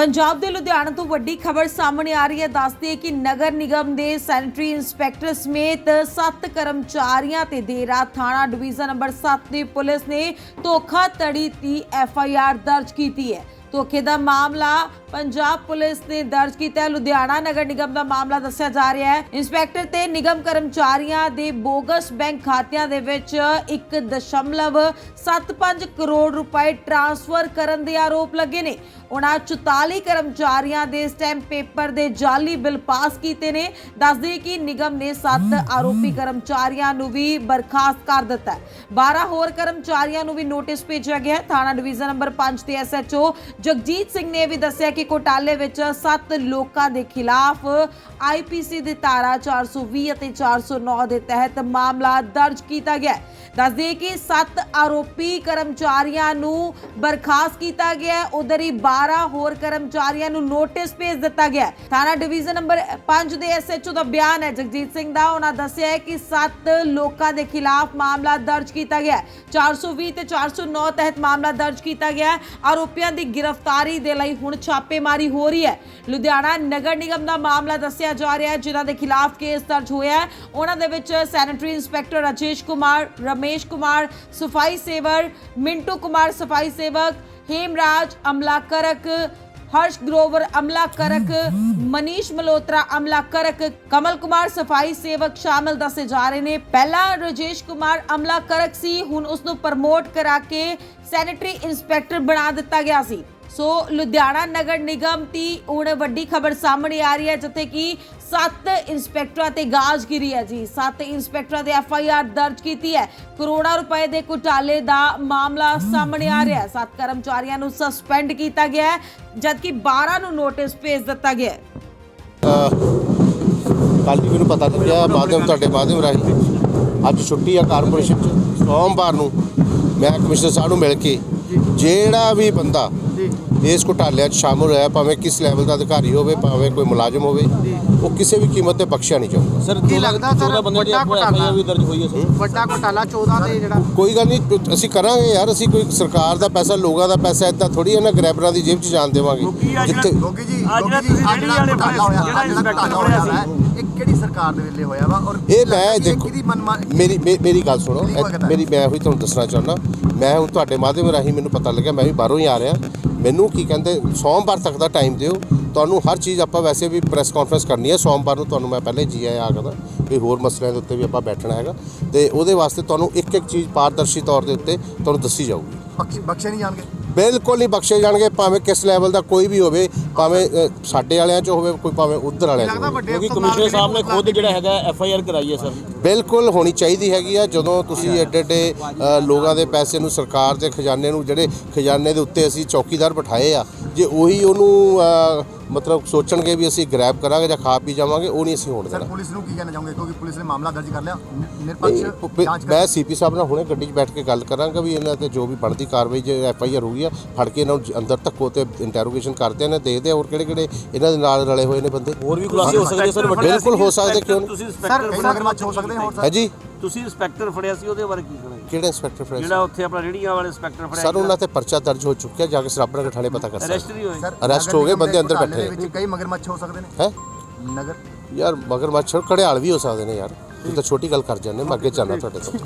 ਪੰਜਾਬ ਦੇ ਲੁਧਿਆਣਾ ਤੋਂ ਵੱਡੀ ਖਬਰ ਸਾਹਮਣੇ ਆ ਰਹੀ ਹੈ। ਦੱਸਦੀ ਹੈ ਕਿ ਨਗਰ ਨਿਗਮ ਦੇ ਸੈਨੇਟਰੀ ਇੰਸਪੈਕਟਰ ਸਮੇਤ 7 ਕਰਮਚਾਰੀਆਂ ਤੇ ਦੇਰ ਥਾਣਾ ਡਿਵੀਜ਼ਨ ਨੰਬਰ 7 ਦੀ ਪੁਲਿਸ ਨੇ ਧੋਖਾਧੜੀ ਦੀ ਐਫ ਆਈ ਆਰ ਦਰਜ ਕੀਤੀ ਹੈ। ਧੋਖੇ ਦਾ ਮਾਮਲਾ ਪੰਜਾਬ ਪੁਲਿਸ ਨੇ ਦਰਜ ਕੀਤਾ ਹੈ। ਲੁਧਿਆਣਾ ਨਗਰ ਨਿਗਮ ਦਾ ਮਾਮਲਾ ਦੱਸਿਆ ਜਾ ਰਿਹਾ ਹੈ। ਇੰਸਪੈਕਟਰ ਤੇ ਨਿਗਮ ਕਰਮਚਾਰੀਆਂ ਦੇ ਬੋਗਸ ਬੈਂਕ ਖਾਤਿਆਂ ਦੇ ਵਿੱਚ 1.75 ਕਰੋੜ ਰੁਪਏ ਟ੍ਰਾਂਸਫਰ ਕਰਨ ਦੇ ਆਰੋਪ ਲੱਗੇ ਨੇ। ਉਹਨਾਂ 44 ਕਰਮਚਾਰੀਆਂ ਦੇ ਸਟੈਂਪ ਪੇਪਰ ਦੇ ਜਾਲੀ ਬਿੱਲ ਪਾਸ ਕੀਤੇ ਨੇ। ਦੱਸਦੇ ਕਿ ਨਿਗਮ ਨੇ 7 ਆਰੋਪੀ ਕਰਮਚਾਰੀਆਂ ਨੂੰ ਵੀ ਬਰਖਾਸਤ ਕਰ ਦਿੱਤਾ ਹੈ। 12 ਹੋਰ ਕਰਮਚਾਰੀਆਂ ਨੂੰ ਵੀ ਨੋਟਿਸ ਭੇਜਿਆ ਗਿਆ ਹੈ। ਥਾਣਾ ਡਿਵੀਜ਼ਨ ਨੰਬਰ 5 ਦੇ ਐਸਐਚਓ ਜਗਜੀਤ ਸਿੰਘ ਨੇ ਵੀ ਦੱਸਿਆ ਕਿ ਘੋਟਾਲੇ ਵਿੱਚ 7 ਲੋਕਾਂ ਦੇ ਖਿਲਾਫ ਆਈਪੀਸੀ ਦੀ ਧਾਰਾ 420 ਅਤੇ 409 ਦੇ ਤਹਿਤ ਮਾਮਲਾ ਦਰਜ ਕੀਤਾ ਗਿਆ ਹੈ। ਦੱਸਦੇ ਕਿ 7 ਆਰੋਪੀ ਕਰਮਚਾਰੀਆਂ ਨੂੰ ਬਰਖਾਸਤ ਕੀਤਾ ਗਿਆ ਹੈ। ਉਧਰ ਹੀ 12 ਹੋਰ ਕਰਮਚਾਰੀਆਂ ਨੂੰ ਨੋਟਿਸ ਭੇਜ ਦਿੱਤਾ ਗਿਆ ਥਾਣਾ ਡਿਵੀਜ਼ਨ ਨੰਬਰ 5 ਦੇ ਐਸਐਚਓ ਦਾ ਬਿਆਨ ਹੈ। ਜਗਜੀਤ ਸਿੰਘ ਦਾ ਉਹਨਾਂ ਦੱਸਿਆ ਹੈ ਕਿ 7 ਲੋਕਾਂ ਦੇ ਖਿਲਾਫ ਮਾਮਲਾ ਦਰਜ ਕੀਤਾ ਗਿਆ ਹੈ। 420 ਤੇ 409 ਤਹਿਤ ਮਾਮਲਾ ਦਰਜ ਕੀਤਾ ਗਿਆ ਆਰੋਪੀਆਂ ਦੀ ਗ੍ਰਿਫਤਾਰੀ ਦੇ ਲਈ ਹੁਣ ਛਾਪੇਮਾਰੀ ਹੋ ਰਹੀ ਹੈ। ਲੁਧਿਆਣਾ ਨਗਰ ਨਿਗਮ ਦਾ ਮਾਮਲਾ ਦੱਸਿਆ ਜਾ ਰਿਹਾ ਹੈ, ਜਿਨ੍ਹਾਂ ਦੇ ਖਿਲਾਫ ਕੇਸ ਦਰਜ ਹੋਇਆ ਹੈ। ਉਹਨਾਂ ਦੇ ਵਿੱਚ ਸੈਨੇਟਰੀ ਇੰਸਪੈਕਟਰ ਰਾਜੇਸ਼ ਕੁਮਾਰ, ਰਮੇਸ਼ ਕੁਮਾਰ, ਸਫ਼ਾਈ ਸੇਵਰ, ਮਿੰਟੂ ਕੁਮਾਰ, ਸਫ਼ਾਈ ਸੇਵਕ ਹੇਮਰਾਜ ਅਮਲਾ ਕਰਕ ਹਰਸ਼ ਗਰੋਵਰ ਅਮਲਾ ਕਰਕ ਮਨੀਸ਼ ਮਲੋਤਰਾ ਅਮਲਾ ਕਰਕ ਕਮਲ ਕੁਮਾਰ ਸਫ਼ਾਈ ਸੇਵਕ ਸ਼ਾਮਲ ਦੱਸੇ ਜਾ ਰਹੇ ਨੇ। ਪਹਿਲਾਂ ਰਜੇਸ਼ ਕੁਮਾਰ ਅਮਲਾ ਕਰਕ ਸੀ, ਹੁਣ ਉਸ ਨੂੰ ਪ੍ਰਮੋਟ ਕਰਾ ਕੇ ਸੈਨੇਟਰੀ ਇੰਸਪੈਕਟਰ ਬਣਾ ਦਿੱਤਾ ਗਿਆ ਸੀ। ਸੋ ਲੁਧਿਆਣਾ ਨਗਰ ਨਿਗਮ ਦੀ ਹੁਣ ਵੱਡੀ ਖਬਰ ਸਾਹਮਣੇ ਆ ਰਹੀ ਹੈ, ਜਿੱਥੇ ਕਿ 7 ਇੰਸਪੈਕਟਰਾਂ ਤੇ ਗਾਜ ਗਿਰੀ ਹੈ ਜੀ। 7 ਇੰਸਪੈਕਟਰਾਂ ਤੇ ਐਫ ਆਈ ਆਰ ਦਰਜ ਕੀਤੀ ਹੈ। ਕਰੋੜਾਂ ਰੁਪਏ ਦੇ ਘੁਟਾਲੇ ਦਾ ਮਾਮਲਾ ਸਾਹਮਣੇ ਆ ਰਿਹਾ ਹੈ। 7 ਕਰਮਚਾਰੀਆਂ ਨੂੰ ਸਸਪੈਂਡ ਕੀਤਾ ਗਿਆ ਹੈ, ਜਦਕਿ 12 ਨੂੰ ਨੋਟਿਸ ਭੇਜ ਦਿੱਤਾ ਗਿਆ ਹੈ। ਕੱਲ੍ਹ ਵੀ ਮੈਨੂੰ ਪਤਾ ਲੱਗਿਆ ਮਾਧਿਅਮ ਤੁਹਾਡੇ ਮਾਧਿਅਮ ਰਾਹੀਂ। ਅੱਜ ਛੁੱਟੀ ਆ ਕਾਰਪੋਰੇਸ਼ਨ ਚ। ਸੋਮਵਾਰ ਨੂੰ ਮੈਂ ਕਮਿਸ਼ਨਰ ਸਾਹਿਬ ਨੂੰ ਮਿਲ ਕੇ ਜਿਹੜਾ ਵੀ ਬੰਦਾ ਇਸ ਘੁਟਾਲਿਆਂ 'ਚ ਸ਼ਾਮਲ ਹੋਇਆ ਭਾਵੇਂ ਕਿਸ ਲੈਵਲ ਦਾ ਅਧਿਕਾਰੀ ਹੋਵੇ ਭਾਵੇਂ ਕੋਈ ਮੁਲਾਜ਼ਮ ਹੋਵੇ ਉਹ ਕਿਸੇ ਵੀ ਕੀਮਤ ਤੇ ਬਖਸ਼ਿਆ ਨਹੀਂ ਜਾਊਗਾ ਸਰ ਕੀ ਲੱਗਦਾ ਸਰ ਦੀ ਵੱਡਾ ਘੁਟਾਲਾ? ਵੀ ਦਰਜ ਹੋਈ ਹੈ ਸਰ। ਵੱਡਾ ਘੁਟਾਲਾ 14 ਤੇ ਜਿਹੜਾ ਕੋਈ ਗੱਲ ਨਹੀਂ ਅਸੀਂ ਕਰਾਂਗੇ ਯਾਰ ਅਸੀਂ ਕੋਈ ਸਰਕਾਰ ਦਾ ਪੈਸਾ ਲੋਕਾਂ ਦਾ ਪੈਸਾ ਇਦਾਂ ਥੋੜੀ ਇਹਨਾਂ ਗ੍ਰੈਬਰਾਂ ਦੀ ਜੇਬ 'ਚ ਜਾਣ ਦੇਵਾਂਗੇ। ਜਿੱਥੇ ਗੋਗੀ ਜੀ ਗੋਗੀ ਜੀ ਵਾਲੇ ਜਿਹੜਾ ਹੋਇਆ ਇਹ ਕਿਹੜੀ ਸਰਕਾਰ ਦੇ ਵੇਲੇ ਹੋਇਆ ਵਾ? ਔਰ ਇਹ ਮੈਂ ਦੇਖੋ ਮੇਰੀ ਮੇਰੀ ਗੱਲ ਸੁਣੋ? ਮੇਰੀ ਮੈਂ ਹੋਈ ਤੁਹਾਨੂੰ ਦੱਸਣਾ ਚਾਹੁੰਦਾ। ਮੈਂ ਹੁਣ ਤੁਹਾਡੇ ਮਾਧਿਅਮ ਰਾਹੀਂ ਮੈਨੂੰ ਪਤਾ ਲੱਗਿਆ ਮੈਂ ਵੀ ਬਾਹਰੋਂ ਹੀ ਆ ਰਿਹਾ। ਮੈਨੂੰ ਕੀ ਕਹਿੰਦੇ, ਸੋਮਵਾਰ ਤੱਕ ਦਾ ਟਾਈਮ ਦਿਓ। ਤੁਹਾਨੂੰ ਹਰ ਚੀਜ਼ ਆਪਾਂ ਵੈਸੇ ਵੀ ਪ੍ਰੈਸ ਕਾਨਫਰੰਸ ਕਰਨੀ ਹੈ। ਸੋਮਵਾਰ ਨੂੰ ਤੁਹਾਨੂੰ ਮੈਂ ਪਹਿਲੇ ਜੀ ਆਇਆ ਆਖਦਾ ਵੀ ਹੋਰ ਮਸਲਿਆਂ ਦੇ ਉੱਤੇ ਵੀ ਆਪਾਂ ਬੈਠਣਾ ਹੈਗਾ। ਤੇ ਉਹਦੇ ਵਾਸਤੇ ਤੁਹਾਨੂੰ ਇੱਕ ਇੱਕ ਚੀਜ਼ ਪਾਰਦਰਸ਼ੀ ਤੌਰ ਦੇ ਉੱਤੇ ਤੁਹਾਨੂੰ ਦੱਸੀ ਜਾਊਗੀ। ਬਖਸ਼- ਬਖਸ਼ੇ ਨਹੀਂ ਜਾਣਗੇ। ਬਿਲਕੁਲ ਨਹੀਂ ਬਖਸ਼ੇ ਜਾਣਗੇ ਭਾਵੇਂ ਕਿਸ ਲੈਵਲ ਦਾ ਕੋਈ ਵੀ ਹੋਵੇ ਭਾਵੇਂ ਸਾਡੇ ਵਾਲਿਆਂ 'ਚ ਹੋਵੇ ਕੋਈ ਭਾਵੇਂ ਉਧਰ ਵਾਲਿਆਂ 'ਚ ਹੋਵੇ। ਕਿਉਂਕਿ ਕਮਿਸ਼ਨਰ ਸਾਹਿਬ ਨੇ ਖੁਦ ਜਿਹੜਾ ਹੈਗਾ ਐਫ ਆਈ ਆਰ ਕਰਾਈ ਹੈ ਸਰ। ਬਿਲਕੁਲ ਹੋਣੀ ਚਾਹੀਦੀ ਹੈਗੀ ਆ ਜਦੋਂ ਤੁਸੀਂ ਐਡੇ ਐਡੇ ਲੋਕਾਂ ਦੇ ਪੈਸੇ ਨੂੰ ਸਰਕਾਰ ਦੇ ਖਜ਼ਾਨੇ ਨੂੰ ਜਿਹੜੇ ਖਜ਼ਾਨੇ ਦੇ ਉੱਤੇ ਅਸੀਂ ਚੌਕੀਦਾਰ ਬਿਠਾਏ ਆ ਜੇ ਉਹੀ ਉਹਨੂੰ ਮਤਲਬ ਸੋਚਣਗੇ ਵੀ ਅਸੀਂ ਗ੍ਰੈਬ ਕਰਾਂਗੇ ਜਾਂ ਖਾ ਪੀ ਜਾਵਾਂਗੇ ਉਹ ਨਹੀਂ ਅਸੀਂ ਹੋਣ ਸਰ ਦੇਣਾ। ਪੁਲਿਸ ਨੂੰ ਕੀ ਕਹਿਣਾ ਚਾਹੋਗੇ? ਕਿਉਂਕਿ ਪੁਲਿਸ ਨੇ ਮਾਮਲਾ ਦਰਜ ਕਰ ਲਿਆ। ਨਿਰਪੱਖ ਜਾਂਚ ਮੈਂ ਕਰ ਸੀਪੀ ਸਾਹਿਬ ਨਾਲ ਹੁਣੇ ਗੱਡੀ 'ਚ ਬੈਠ ਕੇ ਗੱਲ ਕਰਾਂਗਾ ਵੀ ਇਹਨਾਂ ਤੇ ਜੋ ਵੀ ਬਣਦੀ ਕਾਰਵਾਈ ਜੇ ਐਫ ਆਈ ਆਰ ਹੋਈ ਆ ਫੜ ਕੇ ਇਹਨਾਂ ਨੂੰ ਅੰਦਰ ਧੱਕੋ ਤੇ ਇੰਟਰੋਗੇਸ਼ਨ ਕਰਦੇ ਨੇ ਦੇਖਦੇ ਆ ਹੋਰ ਕਿਹੜੇ ਕਿਹੜੇ ਇਹਨਾਂ ਦੇ ਨਾਲ ਰਲੇ ਹੋਏ ਨੇ ਬੰਦੇ। ਹੋਰ ਵੀ ਖੁਲਾਸੇ ਹੋ ਸਕਦੇ ਸਰ ਵੱਡੇ ਬਿਲਕੁਲ ਹੋ ਸਕਦੇ ਕਿਉਂ ਨਹੀਂ? ਤੁਸੀਂ ਸਰ ਕਈ ਮਗਰਮੱਛ ਹੋ ਸਕਦੇ ਹੈ ਸਰ। ਜੀ ਤੁਸੀਂ ਇੰਸਪੈਕਟਰ ਫੜਿਆ ਸੀ ਉਹਦੇ ਬਾਰੇ ਕੀ ਕਹਿਣਾ ਜੀ? ਕਿਹੜੇ ਇੰਸਪੈਕਟਰ ਜਿਹੜਾ ਉੱਥੇ ਆਪਣਾ ਰੇੜੀਆਂ ਵਾਲੇ ਇੰਸਪੈਕਟਰ ਫੜਿਆ ਸਰ ਉਹਨਾਂ ਤੇ ਪਰਚਾ ਦਰਜ ਹੋ ਚੁੱਕਿਆ ਜਾ ਕੇ ਸਰਾਬਰ ਥਾਣੇ ਪਤਾ ਕਰ ਸਕਦੇ। ਅਰੈਸਟ ਨਹੀਂ ਹੋਏ ਸਰ arrest ਨਗਰ ਹੋ ਗਏ, ਬੰਦੇ ਅੰਦਰ ਬੈਠੇ। ਦੇ ਵਿੱਚ ਕਈ ਮਗਰਮੱਛ ਹੋ ਸਕਦੇ ਨੇ? ਹੈ? ਨਗਰ ਯਾਰ ਮਗਰ ਮੱਛਰ ਘੜਿਆਲ ਵੀ ਹੋ ਸਕਦੇ ਨੇ ਯਾਰ। ਤੂੰ ਤਾਂ ਛੋਟੀ ਗੱਲ ਕਰ ਜਾਂਦੇ ਮੈਂ ਅੱਗੇ ਜਾਣਾ ਤੁਹਾਡੇ ਤੋਂ।